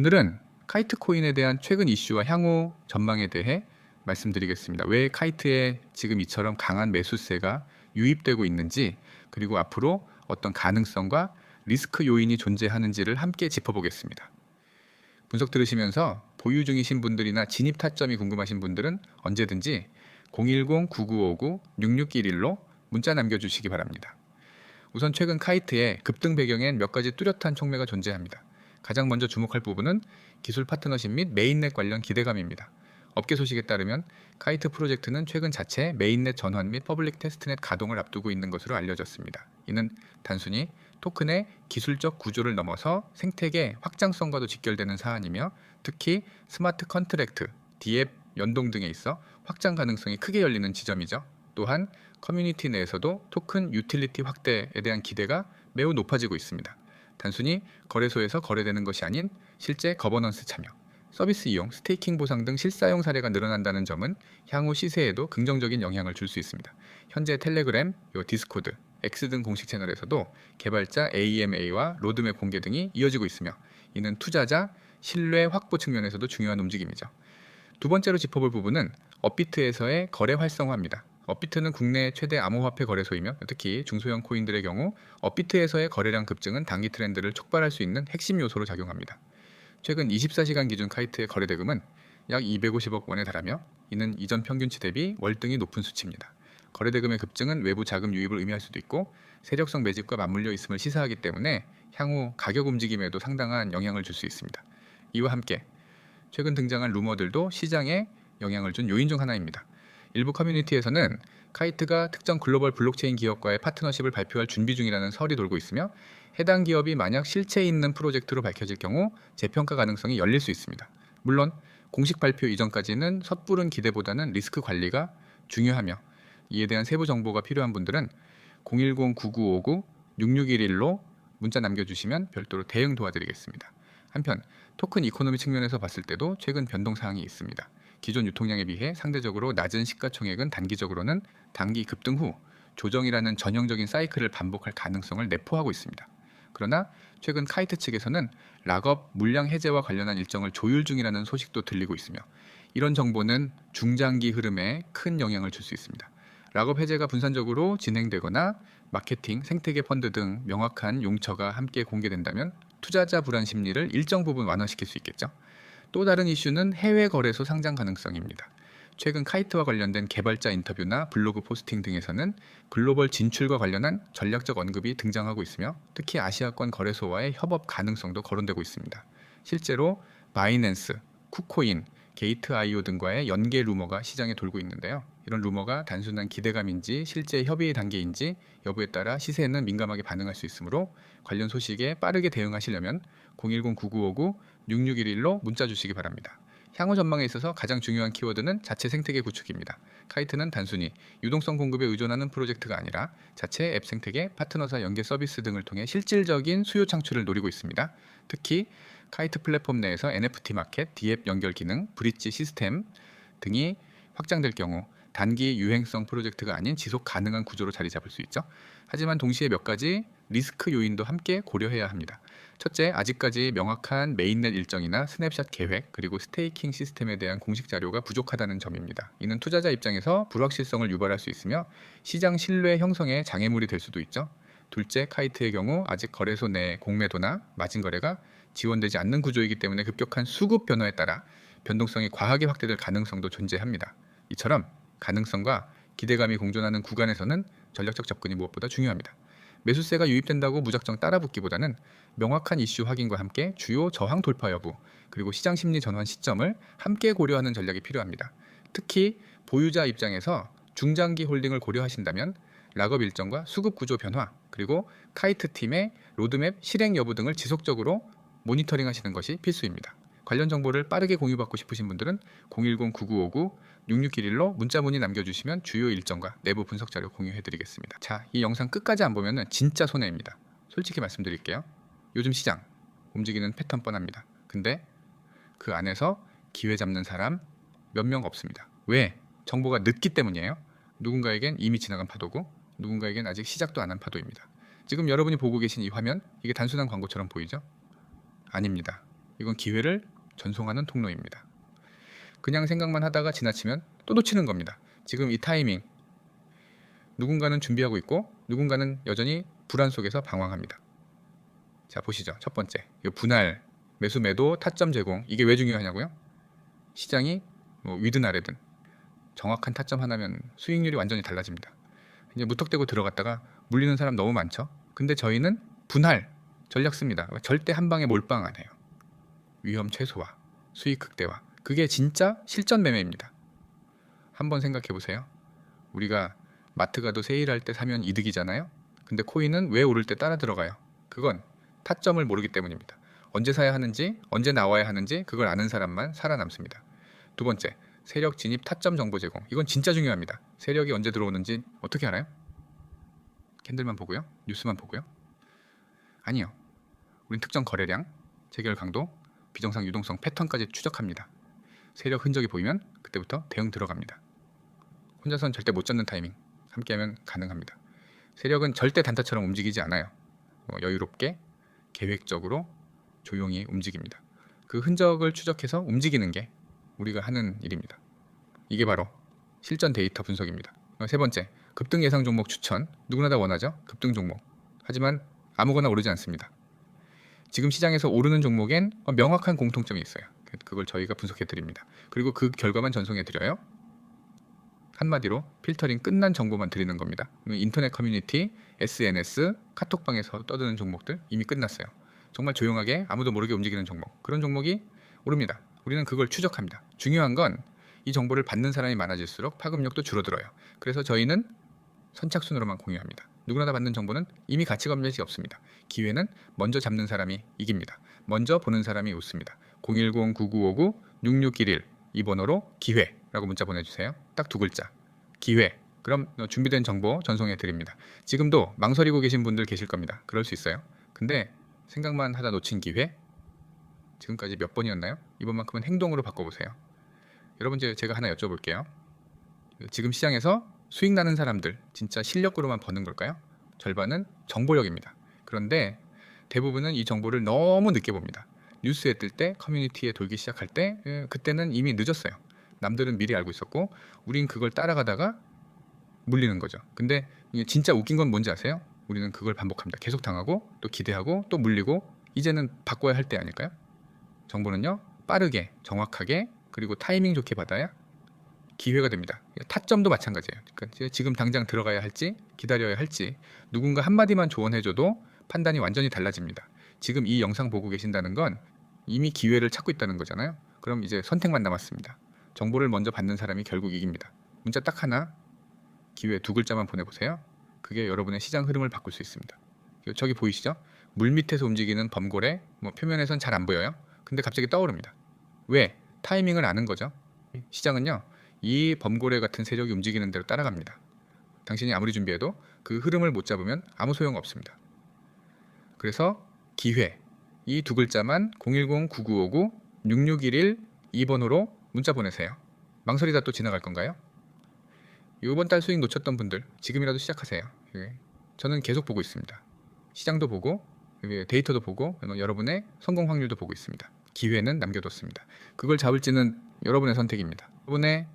오늘은 카이트 코인에 대한 최근 이슈와 향후 전망에 대해 말씀드리겠습니다. 왜 카이트에 지금 이처럼 강한 매수세가 유입되고 있는지 그리고 앞으로 어떤 가능성과 리스크 요인이 존재하는지를 함께 짚어보겠습니다. 분석 들으시면서 보유 중이신 분들이나 진입 타점이 궁금하신 분들은 언제든지 010-9959-6611로 문자 남겨주시기 바랍니다. 우선 최근 카이트의 급등 배경엔 몇 가지 뚜렷한 촉매가 존재합니다. 가장 먼저 주목할 부분은 기술 파트너십 및 메인넷 관련 기대감입니다. 업계 소식에 따르면 카이트 프로젝트는 최근 자체 메인넷 전환 및 퍼블릭 테스트넷 가동을 앞두고 있는 것으로 알려졌습니다. 이는 단순히 토큰의 기술적 구조를 넘어서 생태계 확장성과도 직결되는 사안이며 특히 스마트 컨트랙트, 디앱 연동 등에 있어 확장 가능성이 크게 열리는 지점이죠. 또한 커뮤니티 내에서도 토큰 유틸리티 확대에 대한 기대가 매우 높아지고 있습니다. 단순히 거래소에서 거래되는 것이 아닌 실제 거버넌스 참여, 서비스 이용, 스테이킹 보상 등 실사용 사례가 늘어난다는 점은 향후 시세에도 긍정적인 영향을 줄 수 있습니다. 현재 텔레그램, 요 디스코드, X 등 공식 채널에서도 개발자 AMA와 로드맵 공개 등이 이어지고 있으며 이는 투자자 신뢰 확보 측면에서도 중요한 움직임이죠. 두 번째로 짚어볼 부분은 업비트에서의 거래 활성화입니다. 업비트는 국내 최대 암호화폐 거래소이며 특히 중소형 코인들의 경우 업비트에서의 거래량 급증은 단기 트렌드를 촉발할 수 있는 핵심 요소로 작용합니다. 최근 24시간 기준 카이트의 거래 대금은 약 250억 원에 달하며 이는 이전 평균치 대비 월등히 높은 수치입니다. 거래 대금의 급증은 외부 자금 유입을 의미할 수도 있고 세력성 매집과 맞물려 있음을 시사하기 때문에 향후 가격 움직임에도 상당한 영향을 줄 수 있습니다. 이와 함께 최근 등장한 루머들도 시장에 영향을 준 요인 중 하나입니다. 일부 커뮤니티에서는 카이트가 특정 글로벌 블록체인 기업과의 파트너십을 발표할 준비 중이라는 설이 돌고 있으며 해당 기업이 만약 실체 있는 프로젝트로 밝혀질 경우 재평가 가능성이 열릴 수 있습니다. 물론 공식 발표 이전까지는 섣부른 기대보다는 리스크 관리가 중요하며 이에 대한 세부 정보가 필요한 분들은 010-9959-6611로 문자 남겨주시면 별도로 대응 도와드리겠습니다. 한편 토큰 이코노미 측면에서 봤을 때도 최근 변동 사항이 있습니다. 기존 유통량에 비해 상대적으로 낮은 시가총액은 단기적으로는 단기 급등 후 조정이라는 전형적인 사이클을 반복할 가능성을 내포하고 있습니다. 그러나 최근 카이트 측에서는 락업 물량 해제와 관련한 일정을 조율 중이라는 소식도 들리고 있으며 이런 정보는 중장기 흐름에 큰 영향을 줄 수 있습니다. 락업 해제가 분산적으로 진행되거나 마케팅, 생태계 펀드 등 명확한 용처가 함께 공개된다면 투자자 불안 심리를 일정 부분 완화시킬 수 있겠죠. 또 다른 이슈는 해외 거래소 상장 가능성입니다. 최근 카이트와 관련된 개발자 인터뷰나 블로그 포스팅 등에서는 글로벌 진출과 관련한 전략적 언급이 등장하고 있으며 특히 아시아권 거래소와의 협업 가능성도 거론되고 있습니다. 실제로 바이낸스, 쿠코인, 게이트.io 등과의 연계 루머가 시장에 돌고 있는데요. 이런 루머가 단순한 기대감인지 실제 협의 단계인지 여부에 따라 시세에는 민감하게 반응할 수 있으므로 관련 소식에 빠르게 대응하시려면 010-9959-6611로 문자 주시기 바랍니다. 향후 전망에 있어서 가장 중요한 키워드는 자체 생태계 구축입니다. 카이트는 단순히 유동성 공급에 의존하는 프로젝트가 아니라 자체 앱 생태계, 파트너사 연계 서비스 등을 통해 실질적인 수요 창출을 노리고 있습니다. 특히 카이트 플랫폼 내에서 NFT 마켓, 디앱 연결 기능, 브릿지 시스템 등이 확장될 경우 단기 유행성 프로젝트가 아닌 지속 가능한 구조로 자리 잡을 수 있죠. 하지만 동시에 몇 가지 리스크 요인도 함께 고려해야 합니다. 첫째, 아직까지 명확한 메인넷 일정이나 스냅샷 계획 그리고 스테이킹 시스템에 대한 공식 자료가 부족하다는 점입니다. 이는 투자자 입장에서 불확실성을 유발할 수 있으며 시장 신뢰 형성에 장애물이 될 수도 있죠. 둘째, 카이트의 경우 아직 거래소 내 공매도나 마진 거래가 지원되지 않는 구조이기 때문에 급격한 수급 변화에 따라 변동성이 과하게 확대될 가능성도 존재합니다. 이처럼 가능성과 기대감이 공존하는 구간에서는 전략적 접근이 무엇보다 중요합니다. 매수세가 유입된다고 무작정 따라붙기보다는 명확한 이슈 확인과 함께 주요 저항 돌파 여부 그리고 시장 심리 전환 시점을 함께 고려하는 전략이 필요합니다. 특히 보유자 입장에서 중장기 홀딩을 고려하신다면 락업 일정과 수급 구조 변화 그리고 카이트 팀의 로드맵 실행 여부 등을 지속적으로 모니터링 하시는 것이 필수입니다. 관련 정보를 빠르게 공유받고 싶으신 분들은 010-9959-6611로 문자 문의 남겨주시면 주요 일정과 내부 분석 자료 공유해드리겠습니다. 자, 이 영상 끝까지 안 보면 진짜 손해입니다. 솔직히 말씀드릴게요. 요즘 시장 움직이는 패턴 뻔합니다. 근데 그 안에서 기회 잡는 사람 몇 명 없습니다. 왜? 정보가 늦기 때문이에요. 누군가에겐 이미 지나간 파도고 누군가에겐 아직 시작도 안 한 파도입니다. 지금 여러분이 보고 계신 이 화면 이게 단순한 광고처럼 보이죠? 아닙니다. 이건 기회를 전송하는 통로입니다. 그냥 생각만 하다가 지나치면 또 놓치는 겁니다. 지금 이 타이밍 누군가는 준비하고 있고 누군가는 여전히 불안 속에서 방황합니다. 자 보시죠. 첫 번째 이 분할 매수 매도 타점 제공 이게 왜 중요하냐고요? 시장이 뭐 위든 아래든 정확한 타점 하나면 수익률이 완전히 달라집니다. 이제 무턱대고 들어갔다가 물리는 사람 너무 많죠. 근데 저희는 분할 전략 씁니다. 절대 한 방에 몰빵 안 해요. 위험 최소화, 수익 극대화. 그게 진짜 실전 매매입니다. 한번 생각해 보세요. 우리가 마트 가도 세일할 때 사면 이득이잖아요. 근데 코인은 왜 오를 때 따라 들어가요? 그건 타점을 모르기 때문입니다. 언제 사야 하는지, 언제 나와야 하는지 그걸 아는 사람만 살아남습니다. 두 번째, 세력 진입 타점 정보 제공. 이건 진짜 중요합니다. 세력이 언제 들어오는지 어떻게 알아요? 캔들만 보고요? 뉴스만 보고요? 아니요. 우린 특정 거래량, 재결 강도, 비정상 유동성 패턴까지 추적합니다. 세력 흔적이 보이면 그때부터 대응 들어갑니다. 혼자선 절대 못 잡는 타이밍 함께하면 가능합니다. 세력은 절대 단타처럼 움직이지 않아요. 어, 여유롭게 계획적으로 조용히 움직입니다. 그 흔적을 추적해서 움직이는 게 우리가 하는 일입니다. 이게 바로 실전 데이터 분석입니다. 어, 세 번째, 급등 예상 종목 추천. 누구나 다 원하죠? 급등 종목. 하지만 아무거나 오르지 않습니다. 지금 시장에서 오르는 종목엔 명확한 공통점이 있어요. 그- 그걸 저희가 분석해 드립니다. 그리고 그 결과만 전송해 드려요. 한마디로 필터링 끝난 정보만 드리는 겁니다. 인터넷 커뮤니티, SNS, 카톡방에서 떠드는 종목들 이미 끝났어요. 정말 조용하게 아무도 모르게 움직이는 종목. 그런 종목이 오릅니다. 우리는 그걸 추적합니다. 중요한 건 이 정보를 받는 사람이 많아질수록 파급력도 줄어들어요. 그래서 저희는 선착순으로만 공유합니다. 누구나 다 받는 정보는 이미 가치 검열이 없습니다. 기회는 먼저 잡는 사람이 이깁니다. 먼저 보는 사람이 웃습니다. 010-9959-6611 이 번호로 기회라고 문자 보내주세요. 딱 두 글자. 기회. 그럼 준비된 정보 전송해 드립니다. 지금도 망설이고 계신 분들 계실 겁니다. 그럴 수 있어요. 근데 생각만 하다 놓친 기회? 지금까지 몇 번이었나요? 이번만큼은 행동으로 바꿔보세요. 여러분 이제 제가 하나 여쭤볼게요. 지금 시장에서 수익 나는 사람들 진짜 실력으로만 버는 걸까요? 절반은 정보력입니다. 그런데 대부분은 이 정보를 너무 늦게 봅니다. 뉴스에 뜰 때 커뮤니티에 돌기 시작할 때 예, 그때는 이미 늦었어요. 남들은 미리 알고 있었고 우린 그걸 따라가다가 물리는 거죠. 근데 진짜 웃긴 건 뭔지 아세요? 우리는 그걸 반복합니다. 계속 당하고 또 기대하고 또 물리고 이제는 바꿔야 할 때 아닐까요? 정보는요 빠르게 정확하게 그리고 타이밍 좋게 받아야 기회가 됩니다. 타점도 마찬가지예요. 그러니까 지금 당장 들어가야 할지 기다려야 할지 누군가 한마디만 조언해줘도 판단이 완전히 달라집니다. 지금 이 영상 보고 계신다는 건 이미 기회를 찾고 있다는 거잖아요. 그럼 이제 선택만 남았습니다. 정보를 먼저 받는 사람이 결국 이깁니다. 문자 딱 하나 기회 두 글자만 보내보세요. 그게 여러분의 시장 흐름을 바꿀 수 있습니다. 저기 보이시죠? 물 밑에서 움직이는 범고래 뭐 표면에선 잘 안 보여요. 근데 갑자기 떠오릅니다. 왜? 타이밍을 아는 거죠. 시장은요. 이 범고래 같은 세력이 움직이는 대로 따라갑니다. 당신이 아무리 준비해도 그 흐름을 못 잡으면 아무 소용 없습니다. 그래서 기회 이 두 글자만 010-9959-6611 2번으로 문자 보내세요. 망설이다 또 지나갈 건가요? 이번 달 수익 놓쳤던 분들 지금이라도 시작하세요. 예. 저는 계속 보고 있습니다. 시장도 보고 예, 데이터도 보고 여러분의 성공 확률도 보고 있습니다. 기회는 남겨뒀습니다. 그걸 잡을지는 여러분의 선택입니다. 여러분의